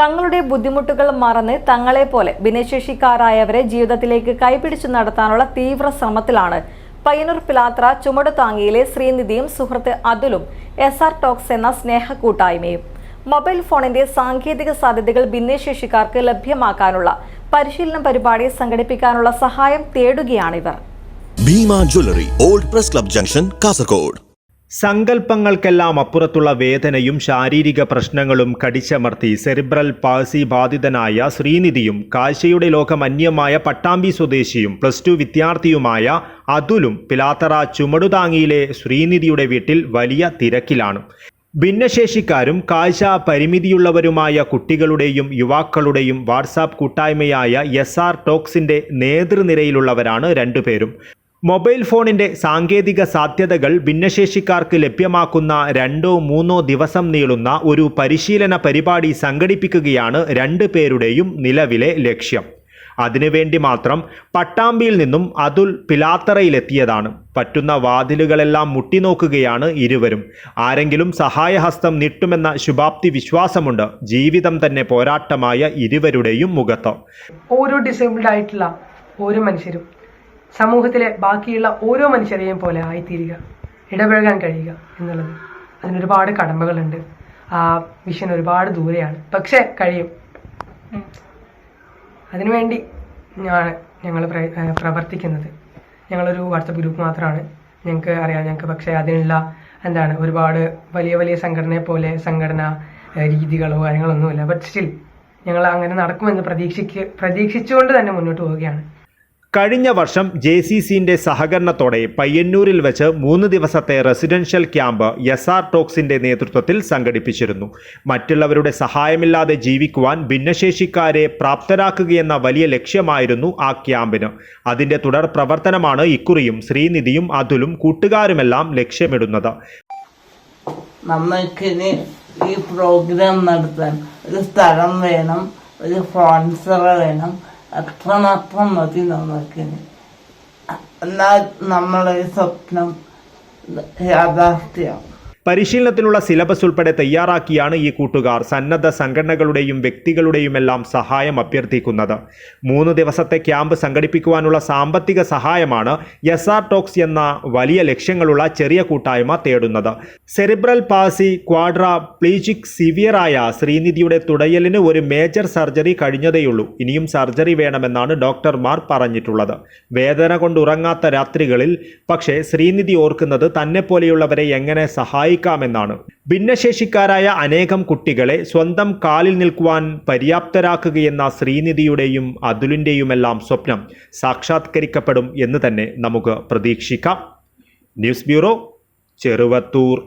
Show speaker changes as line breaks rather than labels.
തങ്ങളുടെ ബുദ്ധിമുട്ടുകൾ മറന്ന് തങ്ങളെപ്പോലെ ഭിന്നശേഷിക്കാരായവരെ ജീവിതത്തിലേക്ക് കൈപിടിച്ചു നടത്താനുള്ള തീവ്ര ശ്രമത്തിലാണ്. പയ്യന്നൂർ പിലാത്ര ചുമടുതാങ്ങിയിലെ ശ്രീനിധിയും സുഹൃത്ത് അതുലും എസ് ആർ ടോക്സ് എന്ന സ്നേഹ കൂട്ടായ്മയും മൊബൈൽ ഫോണിന്റെ സാങ്കേതിക സാധ്യതകൾ ഭിന്നശേഷിക്കാർക്ക് ലഭ്യമാക്കാനുള്ള പരിശീലന പരിപാടി സംഘടിപ്പിക്കാനുള്ള സഹായം തേടുകയാണിവർ
Bhima jewellery old press club junction Kasaragod.
സങ്കല്പങ്ങൾക്കെല്ലാം അപ്പുറത്തുള്ള വേദനയും ശാരീരിക പ്രശ്നങ്ങളും കടിച്ചമർത്തി സെറിബ്രൽ പാൾസി ബാധിതനായ ശ്രീനിധിയും കാഴ്ചയുടെ ലോകം അന്യമായ പട്ടാമ്പി സ്വദേശിയും പ്ലസ് ടു വിദ്യാർത്ഥിയുമായ അതുലും പിലാത്തറ ചുമടുതാങ്ങിയിലെ ശ്രീനിധിയുടെ വീട്ടിൽ വലിയ തിരക്കിലാണ്. ഭിന്നശേഷിക്കാരും കാഴ്ച പരിമിതിയുള്ളവരുമായ കുട്ടികളുടെയും യുവാക്കളുടെയും വാട്സാപ്പ് കൂട്ടായ്മയായ എസ് ആർ ടോക്സിന്റെ നേതൃനിരയിലുള്ളവരാണ് രണ്ടുപേരും. മൊബൈൽ ഫോണിന്റെ സാങ്കേതിക സാധ്യതകൾ ഭിന്നശേഷിക്കാർക്ക് ലഭ്യമാക്കുന്ന രണ്ടോ മൂന്നോ ദിവസം നീളുന്ന ഒരു പരിശീലന പരിപാടി സംഘടിപ്പിക്കുകയാണ് രണ്ടു പേരുടെയും നിലവിലെ ലക്ഷ്യം. അതിനുവേണ്ടി മാത്രം പട്ടാമ്പിയിൽ നിന്നും അതുൽ പിലാത്തറയിലെത്തിയതാണ്. പറ്റുന്ന വാതിലുകളെല്ലാം മുട്ടിനോക്കുകയാണ് ഇരുവരും. ആരെങ്കിലും സഹായഹസ്തം നീട്ടുമെന്ന ശുഭാപ്തി വിശ്വാസമുണ്ട്. ജീവിതം തന്നെ പോരാട്ടമായ ഇരുവരുടെയും മുഖത്ത്.
ഓരോ ഡിസേബിൾഡ് ആയിട്ടുള്ള ഓരോ മനുഷ്യരും സമൂഹത്തിലെ ബാക്കിയുള്ള ഓരോ മനുഷ്യരെയും പോലെ ആയിത്തീരുക ഇടപഴകാൻ കഴിയുക എന്നുള്ളത്. അതിനൊരുപാട് കടമ്പകളുണ്ട് ആ വിഷൻ ഒരുപാട് ദൂരെയാണ്. പക്ഷെ കഴിയും. അതിനുവേണ്ടി ഞാൻ ഞങ്ങൾ പ്രവർത്തിക്കുന്നത്. ഞങ്ങളൊരു വാട്സപ്പ് ഗ്രൂപ്പ് മാത്രമാണ് ഞങ്ങൾക്ക് അറിയാം ഞങ്ങൾക്ക് പക്ഷേ അതിനുള്ള എന്താണ് ഒരുപാട് വലിയ വലിയ സംഘടനയെ പോലെ സംഘടന രീതികളോ കാര്യങ്ങളൊന്നുമില്ല. ബട്ട് സ്റ്റിൽ ഞങ്ങൾ അങ്ങനെ നടക്കുമെന്ന് പ്രതീക്ഷിക്ക് പ്രതീക്ഷിച്ചുകൊണ്ട് തന്നെ മുന്നോട്ട് പോവുകയാണ്.
കഴിഞ്ഞ വർഷം ജെ സി സിന്റെ സഹകരണത്തോടെ പയ്യന്നൂരിൽ വെച്ച് മൂന്ന് ദിവസത്തെ റെസിഡൻഷ്യൽ ക്യാമ്പ് എസ് ആർ ടോക്സിന്റെ നേതൃത്വത്തിൽ സംഘടിപ്പിച്ചിരുന്നു. മറ്റുള്ളവരുടെ സഹായമില്ലാതെ ജീവിക്കുവാൻ ഭിന്നശേഷിക്കാരെ പ്രാപ്തരാക്കുകയെന്ന വലിയ ലക്ഷ്യമായിരുന്നു ആ ക്യാമ്പിന്. അതിന്റെ തുടർ പ്രവർത്തനമാണ് ഇക്കുറിയും ശ്രീനിധിയും അതുലും കൂട്ടുകാരുമെല്ലാം ലക്ഷ്യമിടുന്നത്.
ഈ പ്രോഗ്രാം നടത്താൻ ഒരു സ്ഥലം വേണം ഒരു സ്പോൺസർ വേണം അത്രമാത്രം മതി നമുക്കിനി. എന്നാൽ നമ്മളെ സ്വപ്നം യാഥാർത്ഥ്യമാവും
പരിശീലനത്തിനുള്ള സിലബസ് ഉൾപ്പെടെ തയ്യാറാക്കിയാണ് ഈ കൂട്ടുകാർ സന്നദ്ധ സംഘടനകളുടെയും വ്യക്തികളുടെയുമെല്ലാം സഹായം അഭ്യർത്ഥിക്കുന്നത്. മൂന്ന് ദിവസത്തെ ക്യാമ്പ് സംഘടിപ്പിക്കുവാനുള്ള സാമ്പത്തിക സഹായമാണ് എസ് ആർ ടോക്സ് എന്ന വലിയ ലക്ഷ്യങ്ങളുള്ള ചെറിയ കൂട്ടായ്മ തേടുന്നത്. സെറിബ്രൽ പാസി ക്വാഡ്ര പ്ലീജിക് സിവിയറായ ശ്രീനിധിയുടെ തുടയലിന് ഒരു മേജർ സർജറി കഴിഞ്ഞതേയുള്ളൂ. ഇനിയും സർജറി വേണമെന്നാണ് ഡോക്ടർമാർ പറഞ്ഞിട്ടുള്ളത്. വേദന കൊണ്ടുറങ്ങാത്ത രാത്രികളിൽ പക്ഷേ ശ്രീനിധി ഓർക്കുന്നത് തന്നെ പോലെയുള്ളവരെ എങ്ങനെ സഹായിക്കാമെന്നാണ്. ഭിന്നശേഷിക്കാരായ അനേകം കുട്ടികളെ സ്വന്തം കാലിൽ നിൽക്കുവാൻ പര്യാപ്തരാക്കുകയെന്ന ശ്രീനിധിയുടെയും അതുലിന്റെയുമെല്ലാം സ്വപ്നം സാക്ഷാത്കരിക്കപ്പെടും എന്ന് തന്നെ നമുക്ക് പ്രതീക്ഷിക്കാം. News bureau Cheruvathur.